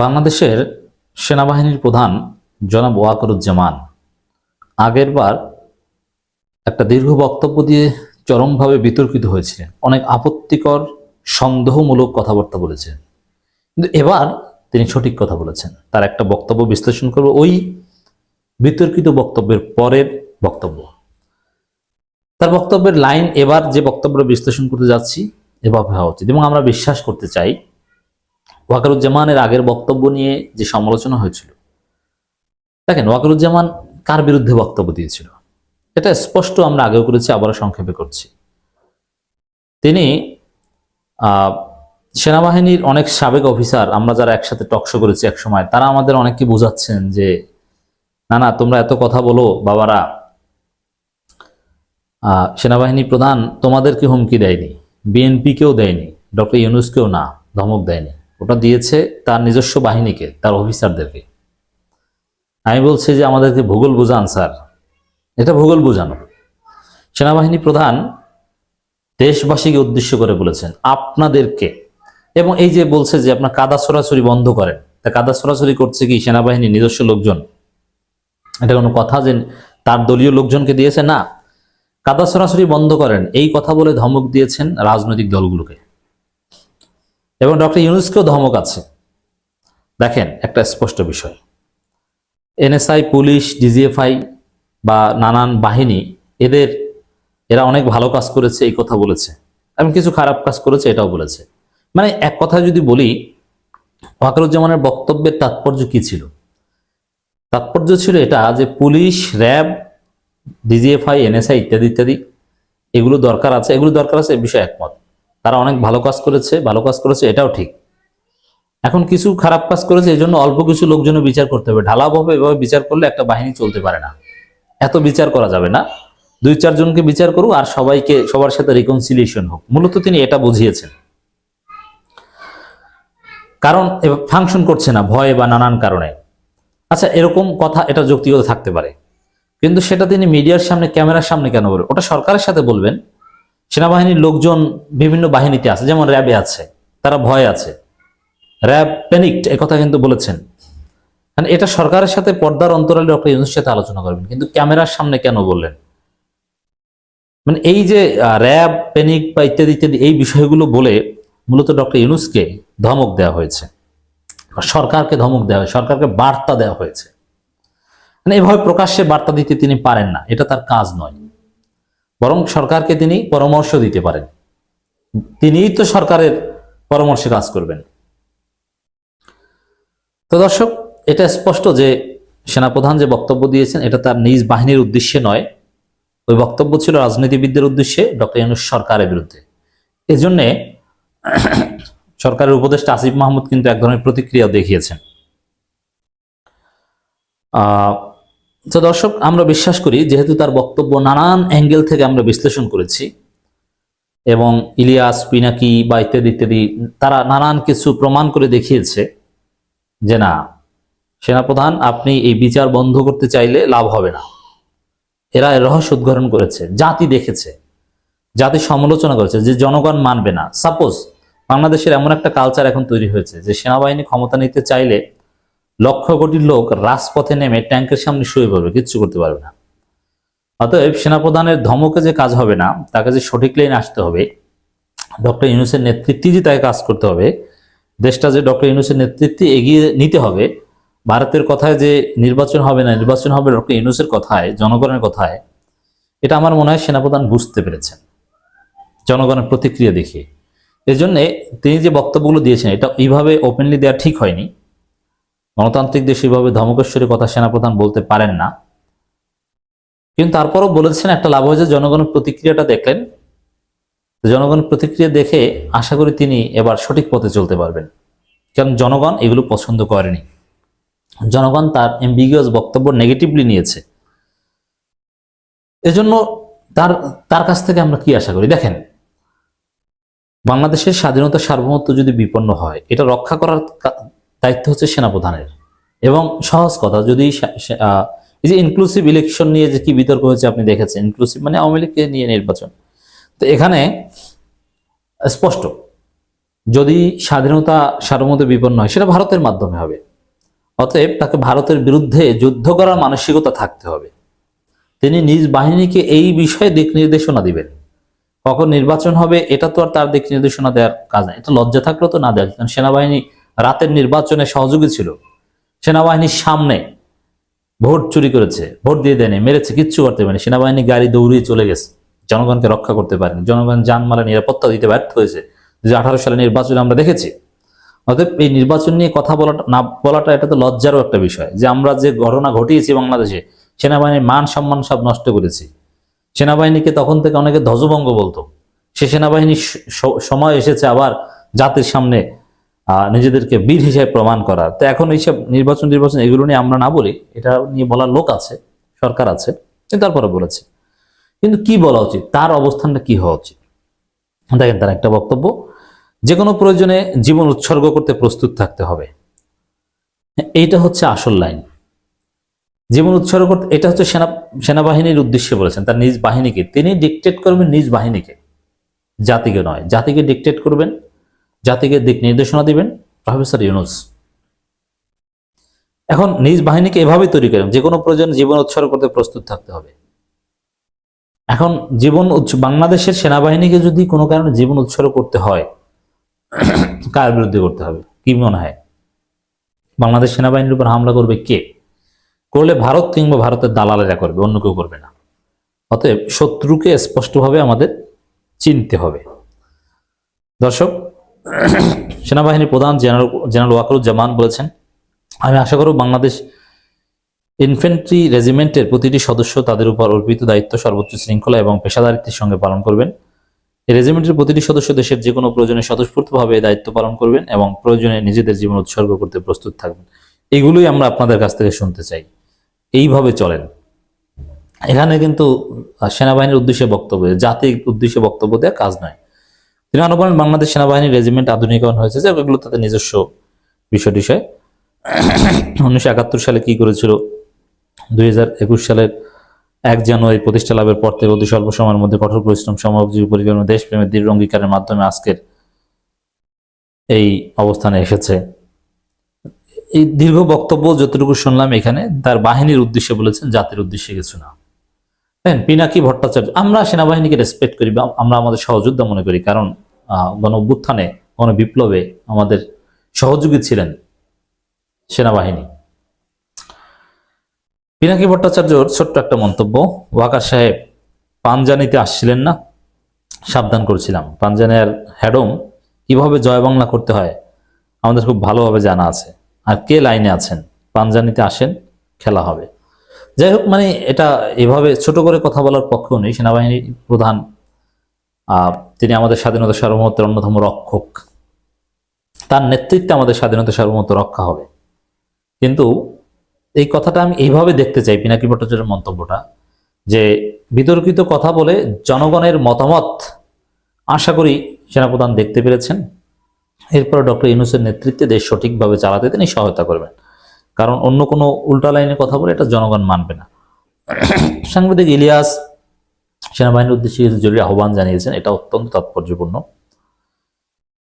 বাংলাদেশের সেনাবাহিনীর প্রধান জনাব ওয়াকরুজ্জামান, আগের বার একটা দীর্ঘ বক্তব্য দিয়ে চরমভাবে বিতর্কিত হয়েছিলেন। অনেক আপত্তিকর, সন্দেহমূলক কথাবার্তা বলেছেন। কিন্তু এবার তিনি সঠিক কথা বলেছেন। তার একটা বক্তব্য বিশ্লেষণ করব, ওই বিতর্কিত বক্তব্যের পরের বক্তব্য। তার বক্তব্যের লাইন এবার যে বক্তব্য বিশ্লেষণ করতে যাচ্ছি, এভাবে হওয়া উচিত এবং আমরা বিশ্বাস করতে চাই ওয়াকারুজ্জামানের আগের বক্তব্য নিয়ে যে সমালোচনা হয়েছিল, দেখেন ওয়াকারুজ্জামান কার বিরুদ্ধে বক্তব্য দিয়েছিল? এটা স্পষ্ট আমরা আগেও করেছি, আবারও সংক্ষেপে করছি। তিনি সেনাবাহিনীর অনেক সাবেক অফিসার, আমরা যারা একসাথে টকশো করেছি এক সময়, তারা আমাদের অনেককে বোঝাচ্ছেন যে, না না, তোমরা এত কথা বলো, বাবারা সেনাবাহিনী প্রধান তোমাদেরকে হুমকি দেয়নি, বিএনপিকেও দেয়নি, ডক্টর ইউনুসকেও না, ধমক দেয়নি। ওটা দিয়েছে তার নিজস্ব বাহিনীকে, তার অফিসারদেরকে। আমি বলছি যে আমাদেরকে ভূগোল বোঝান, স্যার। এটা ভূগোল বোঝানো। সেনাবাহিনী প্রধান দেশবাসীকে উদ্দেশ্য করে বলেছেন, আপনাদেরকে এবং এই যে বলছে যে আপনার কাদা সরাসরি বন্ধ করেন, তা কাদা সরাসরি করছে কি সেনাবাহিনী নিজস্ব লোকজন? এটা কোনো কথা যে তার দলীয় লোকজনকে দিয়েছে? না। কাদা সরাসরি বন্ধ করেন। এই কথা বলে ধমক দিয়েছেন রাজনৈতিক দলগুলোকে। এবং ডক্টর ইউনুসকেও ধমক আছে। দেখেন, একটা স্পষ্ট বিষয়। এনএসআই, পুলিশ, ডিজিএফআই বা নানান বাহিনী, এদের, এরা অনেক ভালো কাজ করেছে, এই কথা বলেছে। এবং কিছু খারাপ কাজ করেছে, এটাও বলেছে। মানে এক কথা যদি বলি ওয়াকারুজ্জামানের বক্তব্যের তাৎপর্য কি ছিল? তাৎপর্য ছিল এটা যে পুলিশ, র্যাব, ডিজিএফআই, এনএসআই ইত্যাদি ইত্যাদি, এগুলো দরকার আছে। এগুলো দরকার আছে, এ বিষয়ে একমত। তারা অনেক ভালো কাজ করেছে, ভালো কাজ করেছে, এটাও ঠিক। এখন কিছু খারাপ কাজ করেছে এই জন্য অল্প কিছু লোকজনও বিচার করতে হবে। ঢালাভাবে এভাবে বিচার করলে একটা বাহিনী চলতে পারে না। এত বিচার করা যাবে না। দুই চারজনকে বিচার করুক আর সবাইকে, সবার সাথে রিকনসিলিয়েশন হোক। মূলত তিনি এটা বুঝিয়েছেন। কারণ ফাংশন করছে না, ভয়ে বা নানান কারণে। আচ্ছা এরকম কথা, এটা যৌক্তিকতা থাকতে পারে। কিন্তু সেটা তিনি মিডিয়ার সামনে, ক্যামেরার সামনে কেন বলবেন? ওটা সরকারের সাথে বলবেন। সেনাবাহিনীর লোকজন বিভিন্ন বাহিনীতে আছে, যেমন র্যাবে আছে, তারা ভয় আছে। র্যাব প্যানিকড কথা কিন্তু বলেছেন। মানে এটা সরকারের সাথে পর্দার অন্তরালে ডক্টর ইউনুসের সাথে আলোচনা করবেন, কিন্তু ক্যামেরার সামনে কেন বললেন? মানে এই যে র্যাব প্যানিক বা ইত্যাদি ইত্যাদি এই বিষয়গুলো বলে মূলত ডক্টর ইউনুসকে ধমক দেওয়া হয়েছে। সরকারকে ধমক দেওয়া হয়েছে, সরকারকে বার্তা দেওয়া হয়েছে। মানে এভাবে প্রকাশ্যে বার্তা দিতে তিনি পারেন না, এটা তার কাজ নয়। বরং সরকারকে তিনি পরামর্শ দিতে পারেন। তিনিই তো সরকারের পরামর্শে কাজ করবেন। তো দর্শক, এটা স্পষ্ট যে সেনাপ্রধান যে বক্তব্য দিয়েছেন, এটা তার নিজ বাহিনীর উদ্দেশ্যে নয়। ওই বক্তব্য ছিল রাজনীতিবিদদের উদ্দেশ্যে, ডক্টর ইউনুস সরকারের বিরুদ্ধে। এই জন্যে সরকারের উপদেষ্টা আসিফ মাহমুদ কিন্তু এক ধরনের প্রতিক্রিয়া দেখিয়েছেন। তো দর্শক, আমরা বিশ্বাস করি, যেহেতু তার বক্তব্য নানান অ্যাঙ্গেল থেকে আমরা বিশ্লেষণ করেছি, এবং ইলিয়াস, পিনাকি বা ইত্যাদি ইত্যাদি, তারা নানান কিছু প্রমাণ করে দেখিয়েছে যে না, সেনাপ্রধান, আপনি এই বিচার বন্ধ করতে চাইলে লাভ হবে না। এরা রহস্য উদ্ঘাটন করেছে, জাতি দেখেছে, জাতি সমালোচনা করেছে যে জনগণ মানবে না। সাপোজ বাংলাদেশের এমন একটা কালচার এখন তৈরি হয়েছে যে সেনাবাহিনী ক্ষমতা নিতে চাইলে লক্ষ কোটি লোক রাজপথে নেমে ট্যাঙ্কের সামনে শুয়ে পড়বে, কিচ্ছু করতে পারবে না। অতএব সেনাপ্রধানের ধমকে যে কাজ হবে না, তাকে যে সঠিক লাইন আসতে হবে, ডক্টর ইউনুসের নেতৃত্বে যে তাকে কাজ করতে হবে, দেশটা যে ডক্টর ইউনুসের নেতৃত্বে এগিয়ে নিতে হবে, ভারতের কথায় যে নির্বাচন হবে না, নির্বাচন হবে ডক্টর ইউনুসের কথায়, জনগণের কথায়, এটা আমার মনে হয় সেনাপ্রধান বুঝতে পেরেছেন। জনগণের প্রতিক্রিয়া দেখে এই জন্যে তিনি যে বক্তব্যগুলো দিয়েছেন, এটা এইভাবে ওপেনলি দেওয়া ঠিক হয়নি। গণতান্ত্রিক দেশ এইভাবে ধমকেশ্বরী কথা সেনাপ্রধান বলতে পারেন না। কিন্তু তারপরও বলেছেন, একটা লাভ হয়েছে জনগণের প্রতিক্রিয়াটা দেখলেন। জনগণের প্রতিক্রিয়া দেখে আশা করি তিনি এবার সঠিক পথে চলতে পারবেন। কারণ জনগণ এগুলো পছন্দ করেনি। জনগণ তার এমবিগিয়াস বক্তব্য নেগেটিভলি নিয়েছে। এজন্য তার তার কাছ থেকে আমরা কি আশা করি? দেখেন, বাংলাদেশের স্বাধীনতা সার্বভৌমত্ব যদি বিপন্ন হয়, এটা রক্ষা করার দায়িত্ব হচ্ছে সেনাপ্রধানের। এবং সহজ কথা, যদি এই যে ইনক্লুসিভ ইলেকশন নিয়ে যে কি বিতর্ক হয়েছে আপনি দেখেছেন ইনক্লুসিভ মানে আওয়ামী লীগকে নিয়ে নির্বাচন। তো এখানে স্পষ্ট, যদি স্বাধীনতা সার্বমত বিপন্ন হয়, সেটা ভারতের মাধ্যমে হবে। অতএব তাকে ভারতের বিরুদ্ধে যুদ্ধ করার মানসিকতা থাকতে হবে। তিনি নিজ বাহিনীকে এই বিষয়ে দিক নির্দেশনা দিবেন। কখন নির্বাচন হবে, এটা তো আর তার দিক নির্দেশনা দেওয়ার কাজ না এটা লজ্জা থাকলেও তো না দেয়। কারণ সেনাবাহিনী রাতের নির্বাচনে সহযোগী ছিল। সেনাবাহিনীর সামনে ভোট চুরি করেছে, ভোট দিয়ে দেয়নি, মেরেছে, কিচ্ছু করতে পারেনি। সেনাবাহিনী গাড়ি দৌড়িয়ে চলে গেছে। জনগণকে রক্ষা করতে পারেনি। জনগণ জানমালা নিরাপত্তা দিতে ব্যর্থ হয়েছে। যে আঠারো সালে নির্বাচনে আমরা দেখেছি। অতএব এই নির্বাচন নিয়ে কথা বলাটা, না বলাটা, এটা তো লজ্জারও একটা বিষয় যে আমরা যে ঘটনা ঘটিয়েছি বাংলাদেশে, সেনাবাহিনীর মান সম্মান সব নষ্ট করেছি। সেনাবাহিনীকে তখন থেকে অনেকে ধ্বজভঙ্গ বলতো। সে সেনাবাহিনীর সময় এসেছে আবার জাতির সামনে নিজেদেরকে বীর হিসেবে প্রমাণ করার তো এখন এইসব নির্বাচন নির্বাচন এগুলো নিয়ে আমরা না বলি, এটা নিয়ে বলার লোক আছে, সরকার আছে তারপরে বলেছে। কিন্তু কি বলা উচিত? তার অবস্থানটা কি হওয়া উচিত? দেখেন তার একটা বক্তব্য যে কোনো প্রয়োজনে জীবন উৎসর্গ করতে প্রস্তুত থাকতে হবে। এইটা হচ্ছে আসল লাইন। জীবন উৎসর্গ করতে, এটা হচ্ছে সেনা, সেনাবাহিনীর উদ্দেশ্যে বলেছেন, তার নিজ বাহিনীকে। তিনি ডিকটেট করবেন নিজ বাহিনীকে। জাতিকে নয়, জাতিকে ডিকটেট করবেন। জাতিকে দিক নির্দেশনা দিবেন, প্রফেসর ইউনুস। এখন নিজ বাহিনীকে এভাবে তৈরি করেন, যে কোনো প্রয়োজনে জীবন উৎসর্গ করতে প্রস্তুত থাকতে হবে। এখন জীবন উৎস- বাংলাদেশের সেনাবাহিনীকে যদি কোনো কারণে জীবন উৎসর্গ করতে হয়, কার বিরুদ্ধে করতে হবে, কি মনে হয়? বাংলাদেশ সেনাবাহিনীর উপর হামলা করবে কে? করলে ভারত কিংবা ভারতের দালালেরা করবে, অন্য কেউ করবে না। অতএব শত্রুকে স্পষ্টভাবে আমাদের চিনতে হবে। দর্শক সেনাবাহিনীর প্রধান জেনারেল জেনারেল ওয়াকরুজ্জামান বলেছেন, আমি আশা করব বাংলাদেশ ইনফেন্ট্রি রেজিমেন্টের প্রতিটি সদস্য তাদের উপর অর্পিত দায়িত্ব, সর্বোচ্চ শৃঙ্খলা এবং পেশাদারিত্বের সঙ্গে পালন করবেন। এই রেজিমেন্টের প্রতিটি সদস্য দেশের যে কোনো প্রয়োজনে স্বতঃস্ফূর্তভাবে দায়িত্ব পালন করবেন এবং প্রয়োজনে নিজেদের জীবন উৎসর্গ করতে প্রস্তুত থাকবেন। এগুলোই আমরা আপনাদের কাছ থেকে শুনতে চাই। এইভাবে চলেন। এখানে কিন্তু সেনাবাহিনীর উদ্দেশ্যে বক্তব্য, জাতির উদ্দেশ্যে বক্তব্য দেওয়া কাজ নয়। তিনি আরও বলেন বাংলাদেশ সেনাবাহিনীর রেজিমেন্ট আধুনিকরণ হয়েছে যে এগুলো তাদের নিজস্ব বিষয় টিষয় উনিশশো একাত্তর সালে কি করেছিল? দুই হাজার একুশ সালের এক জানুয়ারি প্রতিষ্ঠা লাভের পর থেকে অতি স্বল্প সময়ের মধ্যে কঠোর পরিশ্রম সমযোগী পরিকল্পনা দেশপ্রেমের দৃঢ় অঙ্গীকারের মাধ্যমে আজকের এই অবস্থানে এসেছে। এই দীর্ঘ বক্তব্য যতটুকু শুনলাম এখানে, তার বাহিনীর উদ্দেশ্যে বলেছেন, জাতির উদ্দেশ্যে কিছু না। হ্যাঁ পিনাকি ভট্টাচার্য, আমরা সেনাবাহিনীকে রেসপেক্ট করি আমরা আমাদের সহযোদ্ধা মনে করি, কারণ গণ অভ্যুত্থানে গণ বিপ্লবে আমাদের সহযোগী ছিলেন সেনাবাহিনী। পিনাকি ভট্টাচার্যর ছোট্ট একটা মন্তব্য, ওয়াকার সাহেব পাঞ্জানিতে আসছিলেন না? সাবধান করছিলাম। পাঞ্জানের হ্যাডম কীভাবে জয় বাংলা করতে হয়, আমাদের খুব ভালোভাবে জানা আছে। আর কে লাইনে আছেন? পাঞ্জানিতে আসেন, খেলা হবে। যাই হোক মানে এটা এভাবে ছোট করে কথা বলার পক্ষেও নেই। সেনাবাহিনীর প্রধান তিনি আমাদের স্বাধীনতা সার্বভৌমত্বের অন্যতম রক্ষক। তার নেতৃত্বে আমাদের স্বাধীনতা সার্বভৌমত্ব রক্ষা হবে। কিন্তু এই কথাটা আমি এইভাবে দেখতে চাই, পিনাকি ভট্টাচার্যের মন্তব্যটা, যে বিতর্কিত কথা বলে জনগণের মতামত আশা করি সেনাপ্রধান দেখতে পেরেছেন। এরপর ডক্টর ইউনুসের নেতৃত্বে দেশ সঠিকভাবে চালাতে তিনি সহায়তা করবেন। কারণ অন্য কোনো উল্টা লাইনে কথা বলে এটা জনগণ মানবে না। সাংবাদিক ইলিয়াস সেনাবাহিনীর উদ্দেশ্যে জরুরি আহ্বান জানিয়েছেন, এটা অত্যন্ত তাৎপর্যপূর্ণ।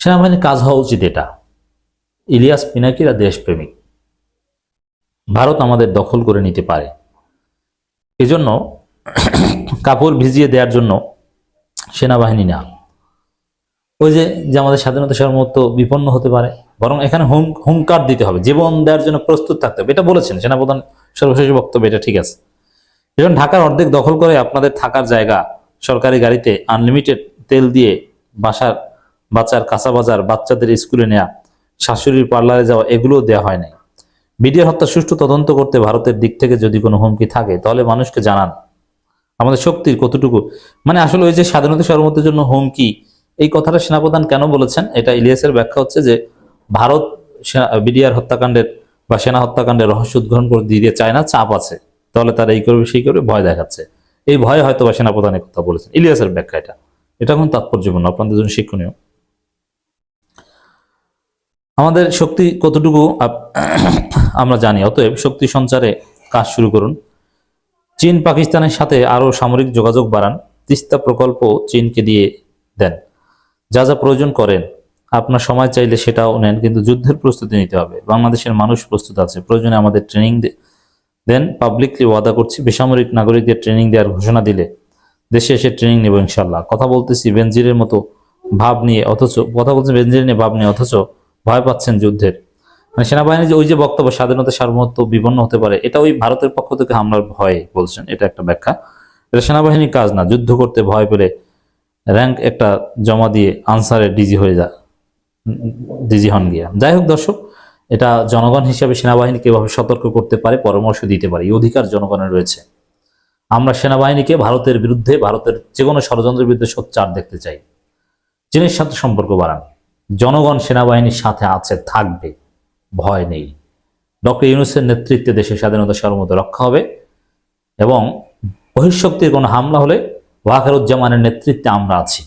সেনাবাহিনীর কাজ হওয়া উচিত এটা। ইলিয়াস পিনাকিরা দেশপ্রেমিক। ভারত আমাদের দখল করে নিতে পারে। এজন্য কাপড় ভিজিয়ে দেওয়ার জন্য সেনাবাহিনী না। ওই যে যে আমাদের স্বাধীনতা সার্বভৌমত্ব বিপন্ন হতে পারে, বরং এখানে হুম, হুঙ্কার দিতে হবে, জীবন দেওয়ার জন্য প্রস্তুত থাকতে হবে। এটা বলেছেন সেনাপ্রধান সর্বশেষ বক্তব্য, এটা ঠিক আছে। এখন ঢাকার অর্ধেক দখল করে আপনাদের থাকার জায়গা, সরকারি গাড়িতে আনলিমিটেড তেল দিয়ে বাসার, বাচ্চার কাঁচা বাজার, বাচ্চাদের স্কুলে নেওয়া শাশুড়ির পার্লারে যাওয়া, এগুলোও দেওয়া হয় নাই। বিডিআর হত্যা সুষ্ঠু তদন্ত করতে ভারতের দিক থেকে যদি কোনো হুমকি থাকে, তাহলে মানুষকে জানান। আমাদের শক্তির কতটুকু? মানে আসলে ওই যে স্বাধীনতা সার্বভৌমত্বের জন্য হুমকি এই কথাটা সেনাপ্রধান কেন বলেছেন? এটা ইলিয়াসের ব্যাখ্যা হচ্ছে যে ভারত বিডিআর হত্যাকাণ্ডের বা সেনা হত্যাকাণ্ডের রহস্য উদ্ঘাটন করে দিয়ে চায় না চাপ আছে। তাহলে তারা এই করবে, সেই করবে, ভয় দেখাচ্ছে। এই ভয়ে হয়তো বা সেনাপ্রধানের কথা বলেছেন। ইলিয়াসের ব্যাখ্যা এটা। এটা এখন তাৎপর্যপূর্ণ, আপনাদের জন্য শিক্ষণীয়। আমাদের শক্তি কতটুকু আমরা জানি, অতএব শক্তি সঞ্চারে কাজ শুরু করুন। চীন পাকিস্তানের সাথে আরও সামরিক যোগাযোগ বাড়ান। তিস্তা প্রকল্প চীনকে দিয়ে দেন। যা যা প্রয়োজন করেন, আপনার সময় চাইলে সেটাও নেন, কিন্তু যুদ্ধের প্রস্তুতি নিতে হবে। বাংলাদেশের মানুষ প্রস্তুত আছে। প্রয়োজনে আমাদের ট্রেনিং দেন পাবলিকলি ওয়াদা করছি, বেসামরিক নাগরিকদের ট্রেনিং দেওয়ার ঘোষণা দিলে দেশে এসে ট্রেনিং নেব ইনশাল্লাহ কথা বলতেছি বেনজিরের মতো ভাব নিয়ে, অথচ কথা বলছেন বেনজির নিয়ে ভাব নিয়ে, অথচ ভয় পাচ্ছেন যুদ্ধের। মানে সেনাবাহিনী যে ওই যে বক্তব্য, স্বাধীনতা, সার্বভৌমত্ব বিপন্ন হতে পারে, এটা ওই ভারতের পক্ষ থেকে হামলার ভয়ে বলছেন, এটা একটা ব্যাখ্যা। এটা সেনাবাহিনীর কাজ না, যুদ্ধ করতে ভয় পেলে র্যাঙ্ক একটা জমা দিয়ে আনসারে ডিজি হয়ে যা ডিজি হন গিয়া। যাই হোক দর্শক, এটা জনগণ হিসাবে সেনাবাহিনীকে এভাবে সতর্ক করতে পারে, পরামর্শ দিতে পারে, এই অধিকার জনগণের রয়েছে। আমরা সেনাবাহিনীকে ভারতের বিরুদ্ধে, ভারতের যে কোনো ষড়যন্ত্রের বিরুদ্ধে সোচ্চার দেখতে চাই। চীনের সাথে সম্পর্ক বাড়ান। জনগণ সেনাবাহিনীর সাথে আছে, থাকবে, ভয় নেই। ডক্টর ইউনুসের নেতৃত্বে দেশের স্বাধীনতা সার্বভৌমত্ব রক্ষা হবে এবং বহিঃশক্তির কোনো হামলা হলে ওয়াকারুজ্জামানের নেতৃত্বে আমরা আছি।